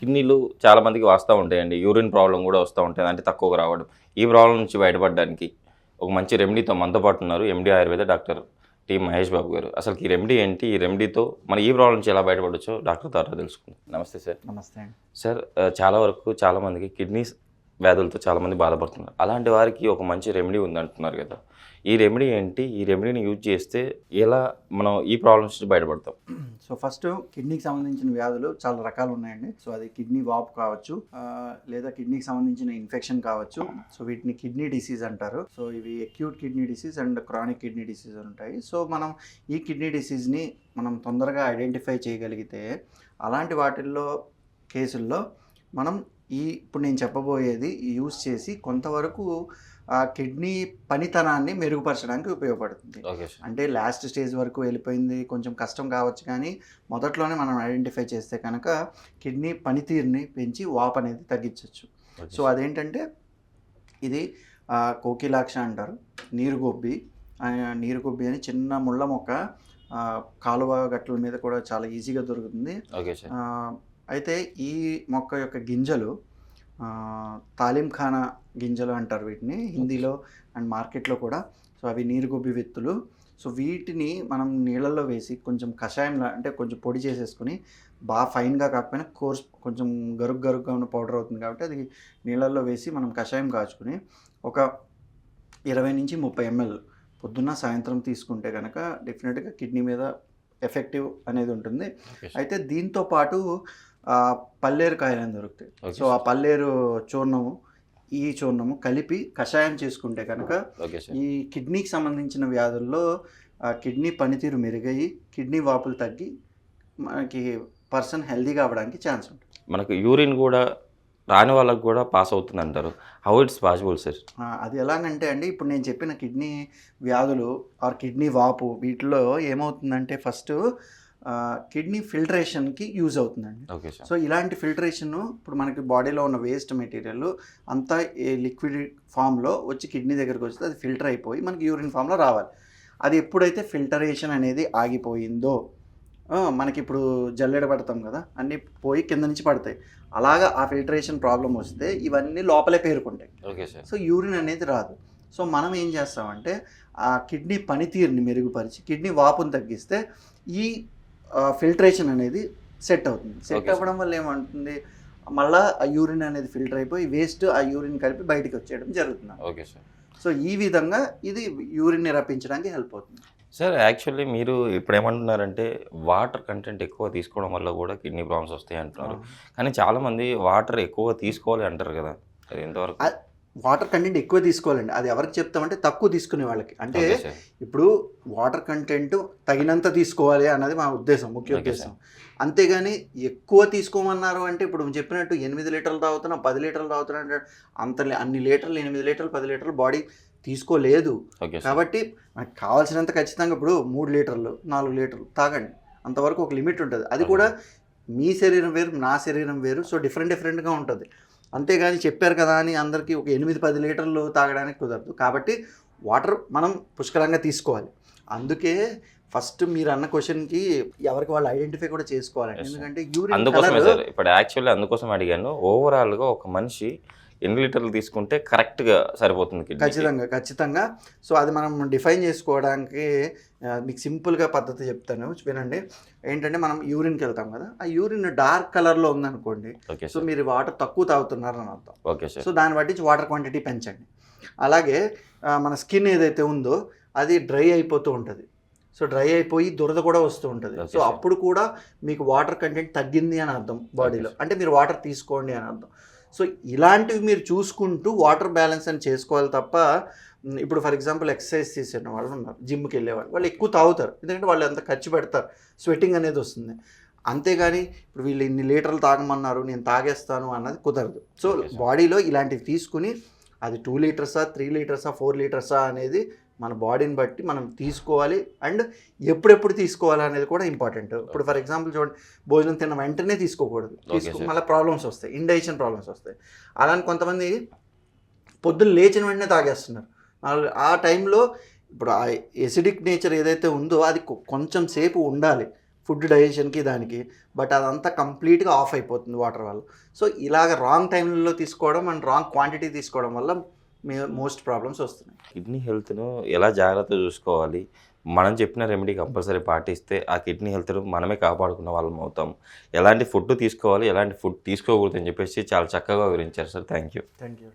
కిడ్నీలు చాలా మందికి వస్తూ ఉంటాయండి. యూరిన్ ప్రాబ్లం కూడా వస్తూ ఉంటుంది. అంటే తక్కువగా రావడం. ఈ ప్రాబ్లం నుంచి బయటపడడానికి ఒక మంచి రెమెడీతో మనతో పాటు ఉన్నారు MD Ayurveda doctor T Mahesh Babu గారు. అసలు ఈ రెమెడీ ఏంటి? ఈ రెమెడీతో మన ఈ ప్రాబ్లం నుంచి ఎలా బయటపడొచ్చో డాక్టర్ ద్వారా తెలుసుకుందాం. నమస్తే సార్. నమస్తే సార్ చాలా వరకు చాలా మందికి కిడ్నీస్ వ్యాధులతో చాలామంది బాధపడుతున్నారు. అలాంటి వారికి ఒక మంచి రెమెడీ ఉంది అంటున్నారు కదా. ఈ రెమెడీ ఏంటి? ఈ రెమెడీని యూజ్ చేస్తే ఎలా మనం ఈ ప్రాబ్లమ్స్ నుంచి బయటపడతాం? సో ఫస్ట్ కిడ్నీకి సంబంధించిన వ్యాధులు చాలా రకాలు ఉన్నాయండి. సో అది కిడ్నీ వాపు కావచ్చు లేదా కిడ్నీకి సంబంధించిన ఇన్ఫెక్షన్ కావచ్చు. సో వీటిని కిడ్నీ డిసీజ్ అంటారు. సో ఇవి acute kidney disease and chronic kidney disease ఉంటాయి. సో మనం ఈ కిడ్నీ డిసీజ్ని మనం తొందరగా ఐడెంటిఫై చేయగలిగితే అలాంటి వాటిల్లో కేసుల్లో మనం ఈ ఇప్పుడు నేను చెప్పబోయేది యూజ్ చేసి కొంతవరకు ఆ కిడ్నీ పనితనాన్ని మెరుగుపరచడానికి ఉపయోగపడుతుంది. అంటే లాస్ట్ స్టేజ్ వరకు వెళ్ళిపోయింది కొంచెం కష్టం కావచ్చు కానీ మొదట్లోనే మనం ఐడెంటిఫై చేస్తే కనుక కిడ్నీ పనితీరుని పెంచి వాప్ అనేది తగ్గించవచ్చు సో అదేంటంటే ఇది కోకిలాక్ష అంటారు. నీరుగొబ్బి ఆ, నీరుగొబ్బి అని చిన్న ముళ్ళ మొక్క కాలువ గట్ల మీద కూడా చాలా ఈజీగా దొరుకుతుంది. అయితే ఈ మొక్క యొక్క గింజలు తాలిం ఖానా గింజలు అంటారు వీటిని హిందీలో అండ్ మార్కెట్లో కూడా. సో అవి నీరుగుబ్బి విత్తులు. సో వీటిని మనం నీళ్ళల్లో వేసి కొంచెం కషాయంలా అంటే కొంచెం పొడి చేసేసుకొని బాగా ఫైన్గా కాకపోయినా కోర్స్ కొంచెం గరుగ్ గరుగ్గా ఉన్న పౌడర్ అవుతుంది కాబట్టి అది నీళ్ళల్లో వేసి మనం కషాయం కాచుకుని ఒక ఇరవై నుంచి ముప్పై ఎంఎల్ పొద్దున్న సాయంత్రం తీసుకుంటే కనుక డెఫినెట్గా కిడ్నీ మీద ఎఫెక్టివ్ అనేది ఉంటుంది. అయితే దీంతో పాటు పల్లేరు కాయలు అని దొరుకుతాయి సో ఆ పల్లేరు చూర్ణము ఈ చూర్ణము కలిపి కషాయం చేసుకుంటే కనుక ఈ కిడ్నీకి సంబంధించిన వ్యాధుల్లో కిడ్నీ పనితీరు మెరుగయ్యి కిడ్నీ వాపులు తగ్గి మనకి పర్సన్ హెల్దీగా అవ్వడానికి ఛాన్స్ ఉంటుంది. మనకు యూరిన్ కూడా రాని వాళ్ళకి కూడా పాస్ అవుతుంది అంటారు హౌ ఇట్స్ పాసిబుల్ సార్ అది ఎలాగంటే అండి ఇప్పుడు నేను చెప్పిన కిడ్నీ వ్యాధులు ఆర్ కిడ్నీ వాపు వీటిలో ఏమవుతుందంటే ఫస్ట్ కిడ్నీ ఫిల్టరేషన్కి యూజ్ అవుతుందండి. ఓకే సార్ సో ఇలాంటి ఫిల్టరేషన్ ఇప్పుడు మనకి బాడీలో ఉన్న వేస్ట్ మెటీరియల్ అంతా ఏ లిక్విడ్ ఫామ్లో వచ్చి కిడ్నీ దగ్గరకు వస్తే అది ఫిల్టర్ అయిపోయి మనకి యూరిన్ ఫామ్లో రావాలి. అది ఎప్పుడైతే ఫిల్టరేషన్ అనేది ఆగిపోయిందో మనకి ఇప్పుడు జల్లెడ పడతాం కదా అన్నీ పోయి కింద నుంచి పడతాయి. అలాగా ఆ ఫిల్టరేషన్ ప్రాబ్లం వస్తే ఇవన్నీ లోపలే పేరుకుంటాయి. Okay sir. సో యూరిన్ అనేది రాదు. సో మనం ఏం చేస్తామంటే ఆ కిడ్నీ పనితీరుని మెరుగుపరిచి కిడ్నీ వాపును తగ్గిస్తే ఈ ఫిల్టరేషన్ అనేది సెట్ అవుతుంది. సెట్. అవ్వడం వల్ల ఏమంటుంది మళ్ళా ఆ యూరిన్ అనేది ఫిల్టర్ అయిపోయి వేస్ట్ ఆ యూరిన్ కలిపి బయటికి వచ్చేయడం జరుగుతుంది. Okay sir. సో ఈ విధంగా ఇది యూరిన్ రప్పించడానికి హెల్ప్ అవుతుంది. సార్ యాక్చువల్లీ మీరు ఇప్పుడు ఏమంటున్నారంటే వాటర్ కంటెంట్ ఎక్కువ తీసుకోవడం వల్ల కూడా కిడ్నీ ప్రాబ్లమ్స్ వస్తాయి అంటున్నారు. కానీ చాలా మంది వాటర్ ఎక్కువ తీసుకోవాలి అంటారు కదా అది ఎంతవరకు? వాటర్ కంటెంట్ ఎక్కువ తీసుకోవాలండి. అది ఎవరికి చెప్తామంటే తక్కువ తీసుకునే వాళ్ళకి. అంటే ఇప్పుడు వాటర్ కంటెంట్ తగినంత తీసుకోవాలి అన్నది మా ఉద్దేశం ముఖ్య ఉద్దేశం. అంతేగాని ఎక్కువ తీసుకోమన్నారు అంటే ఇప్పుడు చెప్పినట్టు ఎనిమిది లీటర్లు తాగుతున్నా పది లీటర్లు తాగుతున్నా అంటే అంత అన్ని లీటర్లు ఎనిమిది లీటర్లు పది లీటర్లు బాడీ తీసుకోలేదు. కాబట్టి మనకు కావాల్సినంత ఖచ్చితంగా ఇప్పుడు మూడు లీటర్లు నాలుగు లీటర్లు తాగండి. అంతవరకు ఒక లిమిట్ ఉంటుంది. అది కూడా మీ శరీరం వేరు నా శరీరం వేరు సో డిఫరెంట్ డిఫరెంట్గా ఉంటుంది. అంతేగాని చెప్పారు కదా అని అందరికీ ఒక ఎనిమిది పది లీటర్లు తాగడానికి కుదరదు. కాబట్టి వాటర్ మనం పుష్కలంగా తీసుకోవాలి. అందుకే ఫస్ట్ మీరు అన్న క్వశ్చన్కి ఎవరికి వాళ్ళు ఐడెంటిఫై కూడా sir. ఎందుకంటే యూరిన్ సార్ ఇప్పుడు యాక్చువల్లీ అందుకోసం అడిగాను. ఓవరాల్గా ఒక మనిషి ఎన్ని లీటర్లు తీసుకుంటే కరెక్ట్గా సరిపోతుంది ఖచ్చితంగా ఖచ్చితంగా. సో అది మనం డిఫైన్ చేసుకోవడానికి మీకు సింపుల్గా పద్ధతి చెప్తాను. వినండి. ఏంటంటే మనం యూరిన్కి వెళ్తాం కదా ఆ యూరిన్ డార్క్ కలర్లో ఉందనుకోండి ఓకే సో మీరు వాటర్ తక్కువ తాగుతున్నారు అని అర్థం. Okay sir. సో దాన్ని బట్టి వాటర్ క్వాంటిటీ పెంచండి. అలాగే మన స్కిన్ ఏదైతే ఉందో అది డ్రై అయిపోతూ ఉంటుంది. సో డ్రై అయిపోయి దురద కూడా వస్తూ ఉంటుంది. సో. అప్పుడు కూడా మీకు వాటర్ కంటెంట్ తగ్గింది అని అర్థం బాడీలో. అంటే మీరు వాటర్ తీసుకోండి అని అర్థం. సో ఇలాంటివి మీరు చూసుకుంటూ వాటర్ బ్యాలెన్స్ అని చేసుకోవాలి తప్ప ఇప్పుడు ఫర్ ఎగ్జాంపుల్ ఎక్సర్సైజ్ చేసే వాళ్ళు ఉన్నారు జిమ్కి వెళ్ళేవాళ్ళు వాళ్ళు ఎక్కువ తాగుతారు. ఎందుకంటే వాళ్ళు అంత ఖర్చు పెడతారు స్వెట్టింగ్ అనేది వస్తుంది. అంతేగాని ఇప్పుడు వీళ్ళు ఇన్ని లీటర్లు తాగమన్నారు నేను తాగేస్తాను అన్నది కుదరదు. సో. బాడీలో ఇలాంటివి తీసుకుని అది టూ లీటర్సా త్రీ లీటర్సా ఫోర్ లీటర్సా అనేది మన బాడీని బట్టి మనం తీసుకోవాలి అండ్ ఎప్పుడెప్పుడు తీసుకోవాలి అనేది కూడా ఇంపార్టెంట్. ఇప్పుడు ఫర్ ఎగ్జాంపుల్ చూడండి భోజనం తిన్న వెంటనే తీసుకోకూడదు. తీసుకో. మళ్ళీ ప్రాబ్లమ్స్ వస్తాయి ఇండైజెషన్ ప్రాబ్లమ్స్ వస్తాయి. అలాని కొంతమంది పొద్దున్న లేచిన వెంటనే తాగేస్తున్నారు. ఆ టైంలో ఇప్పుడు ఆ ఎసిడిక్ నేచర్ ఏదైతే ఉందో అది కొంచెం సేపు ఉండాలి ఫుడ్ డైజెషన్కి దానికి. బట్ అదంతా కంప్లీట్గా ఆఫ్ అయిపోతుంది వాటర్ వల్ల. సో ఇలాగ రాంగ్ టైంలో తీసుకోవడం అండ్ రాంగ్ క్వాంటిటీ తీసుకోవడం వల్ల మోస్ట్ ప్రాబ్లమ్స్ వస్తున్నాయి. కిడ్నీ హెల్త్ను ఎలా జాగ్రత్త చూసుకోవాలి? మనం చెప్పిన రెమెడీ కంపల్సరీ పాటిస్తే ఆ కిడ్నీ హెల్త్ను మనమే కాపాడుకున్న వాళ్ళం అవుతాం. ఎలాంటి ఫుడ్ తీసుకోవాలి? ఎలాంటి ఫుడ్ తీసుకోకూడదు అని చెప్పేసి చాలా చక్కగా వివరించారు sir. Thank you thank you